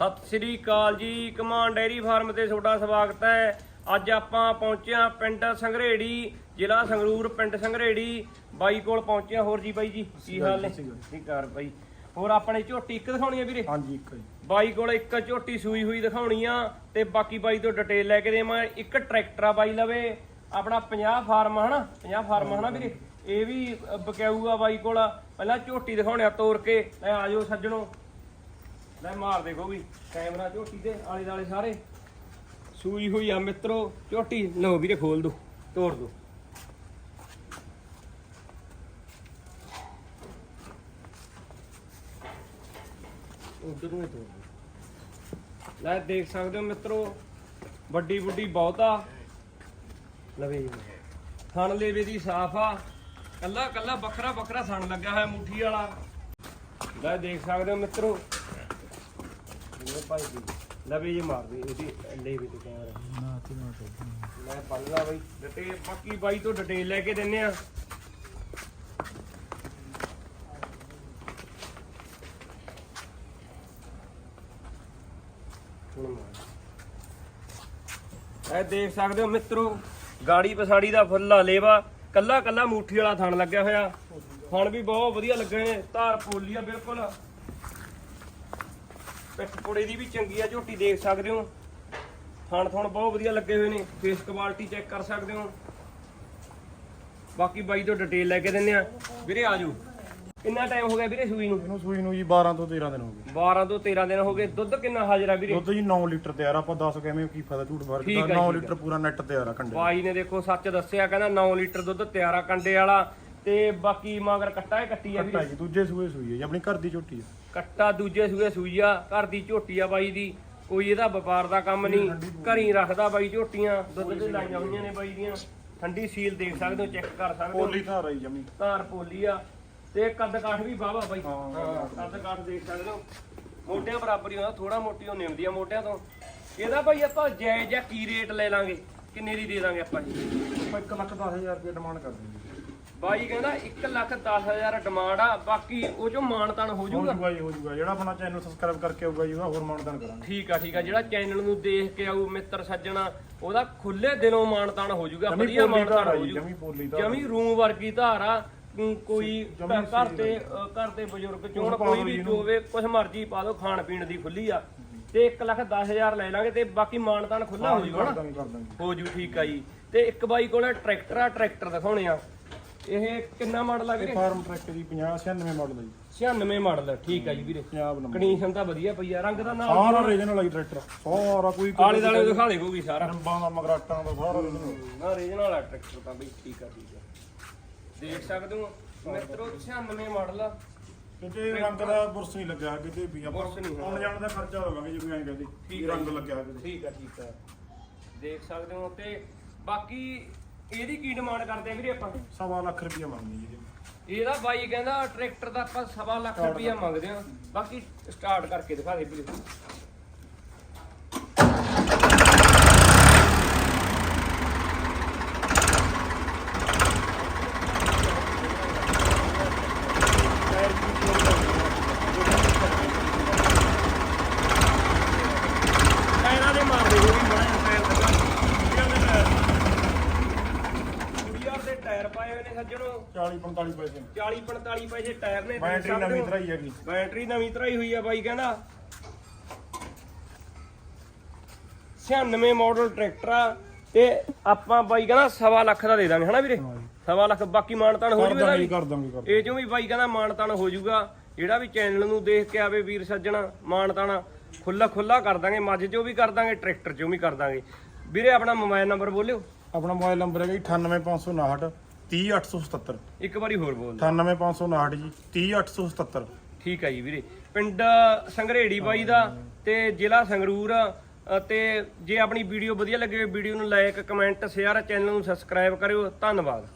ਸਤਿ ਸ੍ਰੀ ਅਕਾਲ ਜੀ ਕਮਾਨ dairy farm ਤੇ ਤੁਹਾਡਾ ਸਵਾਗਤ ਹੈ। ਅੱਜ ਆਪਾਂ ਪਹੁੰਚੇ ਹਾਂ ਪਿੰਡ ਸੰਘਰੇੜੀ ਜ਼ਿਲ੍ਹਾ ਸੰਗਰੂਰ ਪਿੰਡ ਸੰਘਰੇੜੀ ਬਾਈ ਕੋਲ ਪਹੁੰਚੇ ਹਾਂ। ਹੋਰ ਜੀ ਬਾਈ ਜੀ ਕੀ ਹਾਲ ਨੇ? ਠੀਕ ਕਰ ਬਾਈ। ਹੋਰ ਆਪਣੇ ਝੋਟੀ ਇੱਕ ਦਿਖਾਉਣੀ ਹੈ ਵੀਰੇ? ਹਾਂਜੀ ਇੱਕ ਜੀ। ਬਾਈ ਕੋਲ ਇੱਕ ਝੋਟੀ ਸੂਈ ਹੋਈ ਦਿਖਾਉਣੀ ਆ ਤੇ ਬਾਕੀ ਬਾਈ ਤੋਂ ਡਿਟੇਲ ਲੈ ਕੇ ਦੇਵਾਂ। ਇੱਕ ਟਰੈਕਟਰ ਆ ਬਾਈ ਲਵੇ ਆਪਣਾ 50 ਫਾਰਮ ਹਨਾ? 50 ਫਾਰਮ ਹਨਾ ਵੀਰੇ? ਇਹ ਵੀ ਬਕਾਊਗਾ ਬਾਈ ਕੋਲ। ਪਹਿਲਾਂ ਝੋਟੀ ਦਿਖਾਉਣਿਆ ਤੋੜ ਕੇ। ਲੈ ਆਜੋ ਸੱਜਣੋ। ਲੈ ਮਾਰ ਦੇਖੋ ਵੀ ਕੈਮਰਾ ਝੋਟੀ ਦੇ, ਆਲੇ ਦਾਲੇ ਸਾਰੇ। ਸੂਈ ਹੋਈ ਆ ਮਿੱਤਰੋ, ਝੋਟੀ। ਲਓ ਵੀਰੇ, ਖੋਲ ਦੋ, ਤੋੜ ਦੋ। ਉਧਰ ਨੂੰ ਤੋੜ ਦੋ। ਲੈ, ਦੇਖ ਸਕਦੇ ਹੋ ਮਿੱਤਰੋ ਵੱਡੀ ਵੱਡੀ ਬਹੁਤਾ ਆ। ਲਵੇ ਥਣ ਲੇਵੇ ਦੀ ਸਾਫ਼ ਆ। ਕੱਲਾ ਕੱਲਾ ਵੱਖਰਾ ਵੱਖਰਾ ਸਣ ਲੱਗਾ ਹੋਇਆ ਮੁੱਠੀ ਵਾਲਾ। ਲੈ, ਦੇਖ ਸਕਦੇ ਹੋ ਮਿੱਤਰੋ ਇਹ ਭਾਈ ਜੀ ਲਵੇ ਜੀ ਮਾਰ ਦੇ ਇਹਦੀ ਲੇਵੇ ਤੇ ਕੈਮਰਾ। ਨਾ ਤੇ ਨਾ ਮੈਂ ਪੱਲਾ ਬਾਈ। ਡਿਟੇਲ ਬਾਕੀ ਬਾਈ ਤੋਂ ਡਿਟੇਲ ਲੈ ਕੇ ਦਿੰਨੇ ਆ। ਹੁਣ ਮਾਰ। ਇਹ ਦੇਖ ਸਕਦੇ ਹੋ ਮਿੱਤਰੋ ਗਾੜੀ ਪਸਾੜੀ ਦਾ ਫੁੱਲਾ ਲੇਵਾ। ਕੱਲਾ ਕੱਲਾ ਮੂਠੀ ਵਾਲਾ ਥਣ ਲੱਗਿਆ ਹੋਇਆ। ਥਣ ਵੀ ਬਹੁਤ ਵਧੀਆ ਲੱਗੇ ਨੇ। ਧਾਰ ਪੋਲੀ ਆ ਬਿਲਕੁਲ। ਪਿੱਠ ਪੁੜੇ ਦੀ ਵੀ ਚੰਗੀ ਆ ਝੋਟੀ ਦੇਖ ਸਕਦੇ ਹੋ। ਥਣ ਥਣ ਬਹੁਤ ਵਧੀਆ ਲੱਗੇ ਹੋਏ ਨੇ ਫੇਸ ਕੁਆਲਿਟੀ ਚੈੱਕ ਕਰ ਸਕਦੇ ਹੋ। ਬਾਕੀ ਬਾਈ ਤੋਂ ਡਿਟੇਲ ਲੈ ਕੇ ਦਿੰਨੇ ਆ। ਵੀਰੇ ਆਜੋ ਕਿੰਨਾ ਟਾਈਮ ਹੋ ਗਿਆ ਵੀਰੇ ਸੂਈ ਨੂੰ? ਇਹਨੂੰ ਸੂਈ ਨੂੰ ਜੀ 12 ਤੋਂ 13 ਦਿਨ ਹੋ ਗਏ। 12 ਤੋਂ 13 ਦਿਨ ਹੋ ਗਏ। ਦੁੱਧ ਕਿੰਨਾ ਹਾਜ਼ਰ ਆ ਵੀਰੇ? ਦੁੱਧ ਜੀ 9 ਲੀਟਰ ਤਿਆਰ ਆ, ਆਪਾਂ 10 ਕਿਵੇਂ ਕੀ ਫਾਇਦਾ ਝੂਠ ਕੇ ਆ, 9 ਠੀਕ ਲੀਟਰ ਪੂਰਾ ਨੈਟ ਤਿਆਰ ਆ ਖੰਡੇ ਬਾਈ ਨੇ ਦੇਖੋ ਸੱਚ ਦੱਸਿਆ ਕਹਿੰਦਾ 9 ਲੀਟਰ ਦੁੱਧ ਤਿਆਰਾ ਕੰਡੇ ਵਾਲਾ। ਤੇ ਬਾਕੀ ਮਗਰ ਕੱਟਾ ਹੈ ਕੱਟੀ ਆ ਕੱਟਾ ਵੀਰੇ ਜੀ ਦੂਜੇ ਸੂਏ ਸੂਈ ਹੈ ਜੀ ਆਪਣੀ ਘਰ ਦੀ ਝੋਟੀ ਆ। ਕੱਟਾ ਦੂਜੇ ਸੂਏ ਸੂਈਆ ਘਰ ਦੀ ਝੋਟੀ ਆ ਬਾਈ ਦੀ। ਕੋਈ ਇਹਦਾ ਵਪਾਰ ਦਾ ਕੰਮ ਨਹੀਂ ਘਰੀ ਰੱਖਦਾ ਬਾਈ ਝੋਟੀਆਂ ਦੁੱਧ ਤੇ ਲਾਈਆਂ ਹੋਈਆਂ ਨੇ ਬਾਈ ਦੀਆਂ। ਠੰਡੀ ਸੀਲ ਦੇਖ ਸਕਦੇ ਹੋ ਚੈੱਕ ਕਰ ਸਕਦੇ ਹੋ। ਪੋਲੀ ਧਾਰ ਆਈ ਜਮੀ। ਧਾਰ ਪੋਲੀ ਆ ਤੇ ਕੱਦ ਕਾਠ ਵੀ ਵਾਹਵਾ ਬਾਈ। ਹਾਂ। ਹਾਂ ਕੱਦ ਕਾਠ ਦੇਖ ਸਕਦੇ ਹੋ। ਮੋਢਿਆਂ ਬਰਾਬਰ ਹੀ ਹੁੰਦਾ ਥੋੜਾ ਮੋਟੀ ਉਹ ਨਿਮਦੀ ਆ ਮੋਢਿਆਂ ਤੋਂ। ਇਹਦਾ ਬਾਈ ਆਪਾਂ ਜਾਇਜ਼ ਜਾਂ ਕੀ ਰੇਟ ਲੈ ਲਾਂਗੇ ਕਿੰਨੇ ਦੀ ਦੇ ਦਾਂਗੇ ਆਪਾਂ ਜੀ? ਆਪਾਂ 1 ਲੱਖ 10000 ਰੁਪਏ ਡਿਮਾਂਡ ਕਰਦੇ ਜੀ। ਬਾਈ ਕਹਿੰਦਾ 1 ਲੱਖ 10000 ਡਿਮਾਂਡ ਆ ਬਾਕੀ ਉਹ ਚੋਂ ਮਾਨਤਾਨ ਹੋ ਹੋ ਜਾਊਗਾ। ਜੂਗਾ ਜੀ ਹੋ ਜੂਗਾ ਜਿਹੜਾ ਆਪਣਾ ਚੈਨਲ ਸਬਸਕ੍ਰਾਈਬ ਕਰਕੇ ਆਊਗਾ ਜੀ ਉਹਦਾ ਹੋਰ ਮਾਨਦਾਨ ਕਰਾਂਗੇ। ਠੀਕ ਆ ਠੀਕ ਆ। ਜਿਹੜਾ ਚੈਨਲ ਨੂੰ ਦੇਖ ਕੇ ਆਊ ਮਿੱਤਰ ਸੱਜਣਾ ਉਹਦਾ ਖੁੱਲੇ ਦਿਲੋਂ ਮਾਨਤਾਨ ਹੋ ਜਾਊਗਾ ਜਮੀ ਵਧੀਆ ਪੋਲੀ ਮਾਨਤਾਨ ਹੋ ਜੀ ਜਾਊਗਾ ਜਮੀ ਪੋਲੀ ਧਾਰ ਜਮੀ ਰੂਮ ਵਰਗੀ ਧਾਰ ਆ ਅਮ ਕੋਈ ਜਮੀ ਘਰ ਤੇ ਅ, ਘਰ ਦੇ ਬਜ਼ੁਰਗ ਚੋਣ ਪਾ ਕੋਈ ਵੀ ਜੀ। ਹੋਵੇ ਕੁਛ ਮਰਜ਼ੀ ਪਾ ਦਿਓ ਖਾਣ ਪੀਣ ਦੀ ਖੁੱਲੀ ਆ। ਤੇ 1 ਲੱਖ 10000 ਲੈ ਲਾਂਗੇ ਤੇ ਬਾਕੀ ਮਾਨਤਾਨ ਖੁੱਲਾ ਹੋ ਜਾਊਗਾ ਨਾ। ਦਾਂਗੇ ਕਰ ਦਾਂਗੇ। ਹੋ ਜੂ ਠੀਕ ਆ ਜੀ। ਤੇ ਇੱਕ ਬਾਈ ਕੋਲ ਟਰੈਕਟਰ ਆ ਟਰੈਕਟਰ ਦਿਖਾਉਣੇ ਆ। ਇਹ ਕਿੰਨਾ ਮਾਡਲ ਆ ਵੀਰੇ? ਫਾਰਮ ਟਰੈਕ ਦੀ 50 96 ਮਾਡਲ ਹੈ ਜੀ। 96 ਮਾਡਲ ਠੀਕ ਆ ਜੀ ਵੀਰੇ। ਪੰਜਾਬ ਨੰਬਰ। ਕੰਡੀਸ਼ਨ ਤਾਂ ਵਧੀਆ ਪਈ ਆ ਰੰਗ ਦਾ ਨਾਲ ਸਾਰਾ ਰੀਜਨਲ ਹੈ ਟਰੈਕਟਰ ਸਾਰਾ ਕੋਈ ਆਲੇ ਦਾਲੇ ਦਿਖਾ ਦੇ ਕੋਈ ਸਾਰਾ। ਨੰਬਾਂ ਦਾ ਮਗਰਾਟਾਂ ਦਾ ਸਾਰਾ। ਨਾ ਰੀਜਨਲ ਵਾਲਾ ਟਰੈਕਟਰ ਤਾਂ ਬਈ ਠੀਕ ਆ ਠੀਕ ਆ। ਦੇਖ ਸਕਦੇ ਹੋ ਮਿੱਤਰੋ 96 ਮਾਡਲ ਆ। ਕਿਤੇ ਰੰਗ ਦਾ ਬੁਰਸ ਨਹੀਂ ਲੱਗਿਆ ਕਿਤੇ ਵੀ ਆਪਾਂ ਆਉਣ ਜਾਣ ਦਾ ਖਰਚਾ ਹੋਵੇਗਾ ਜੇ ਕੋਈ ਐਂ ਕਹਦੇ ਰੰਗ ਜੀ। ਲੱਗਿਆ ਕਿਤੇ। ਠੀਕ ਆ ਠੀਕ ਆ। ਦੇਖ ਸਕਦੇ ਹੋ ਤੇ ਬਾਕੀ ਇਹਦੀ ਕੀ ਡਿਮਾਂਡ ਕਰਦੇ ਆ ਵੀਰੇ ਆਪਾਂ? ਸਵਾ ਲੱਖ ਰੁਪਇਆ ਮੰਗਦੀ ਜੀ। ਇਹਦੀ। ਬਾਈ ਕਹਿੰਦਾ ਟਰੈਕਟਰ ਦਾ ਆਪਾਂ ਸਵਾ ਲੱਖ ਰੁਪਈਆ ਮੰਗਦੇ ਆ। ਬਾਕੀ ਸਟਾਰਟ ਕਰਕੇ ਦਿਖਾ ਦੇ ਵੀਰੇ ਟਾਇਰਾਂ ਦੇ ਮਾਰ ਦੇ ਉਹ ਵੀ ਬੜਾ ਟਾਇਰ ਲੱਗਾ ਕੁੜੀਆਰ ਦੇ ਟਾਇਰ ਪਾਏ ਹੋਏ ਨੇ ਸੱਜਣੋ। 40 45 ਪੈਸੇ 40 45 ਪੈਸੇ ਟਾਇਰ ਨੇ ਦੇਖ ਬੈਟਰੀ ਸਕਦੇ ਨਵੀਂ ਹੋ। ਧਰਾਈ ਹੈਗੀ ਬੈਟਰੀ ਨਵੀਂ ਧਰਾਈ ਹੋਈ ਆ ਬਾਈ ਕਹਿੰਦਾ। 96 ਮਾਡਲ ਟਰੈਕਟਰ ਆ ਤੇ ਆਪਾਂ ਬਾਈ ਕਹਿੰਦਾ ਸਵਾ ਲੱਖ ਦਾ ਦੇ ਦਾਂਗੇ ਹਨਾ ਵੀਰੇ? ਸਵਾ ਲੱਖ ਬਾਕੀ ਮਾਨਤਾਨ ਹੋ ਜੂਗਾ ਕਰ ਦਾਂਗੇ ਇਹ ਚੋਂ ਵੀ ਬਾਈ ਕਹਿੰਦਾ ਮਾਨਤਾਨ ਹੋ ਜੂਗਾ। ਜਿਹੜਾ ਵੀ ਚੈਨਲ ਨੂੰ ਦੇਖ ਕੇ ਆਵੇ ਵੀਰ ਸੱਜਣਾ ਮਾਨਤਾਨ ਖੁੱਲਾ ਖੁੱਲਾ ਕਰ ਦਾਂਗੇ ਮੱਝ ਚੋਂ ਵੀ ਕਰ ਦਾਂਗੇ ਟਰੈਕਟਰ ਚੋਂ ਵੀ ਕਰ ਦਾਂਗੇ। ਵੀਰੇ ਆਪਣਾ ਮੋਬਾਈਲ ਨੰਬਰ ਬੋਲਿਓ। ਆਪਣਾ ਮੋਬਾਈਲ ਨੰਬਰ ਹੈਗਾ ਜੀ 98559 30877 ਇੱਕ ਵਾਰੀ ਹੋਰ ਬੋਲ 98559 ਜੀ 30877 ਠੀਕ ਹੈ ਜੀ ਵੀਰੇ। ਪਿੰਡ ਸੰਘਰੇੜੀ ਬਾਈ ਦਾ ਤੇ ਜ਼ਿਲ੍ਹਾ ਸੰਗਰੂਰ ਅ, ਤੇ ਜੇ ਆਪਣੀ ਵੀਡੀਓ ਵਧੀਆ ਲੱਗੇ ਵੀਡੀਓ ਨੂੰ ਲਾਈਕ ਕਮੈਂਟ ਸ਼ੇਅਰ ਚੈਨਲ ਨੂੰ ਸਬਸਕ੍ਰਾਈਬ ਕਰਿਓ। ਧੰਨਵਾਦ।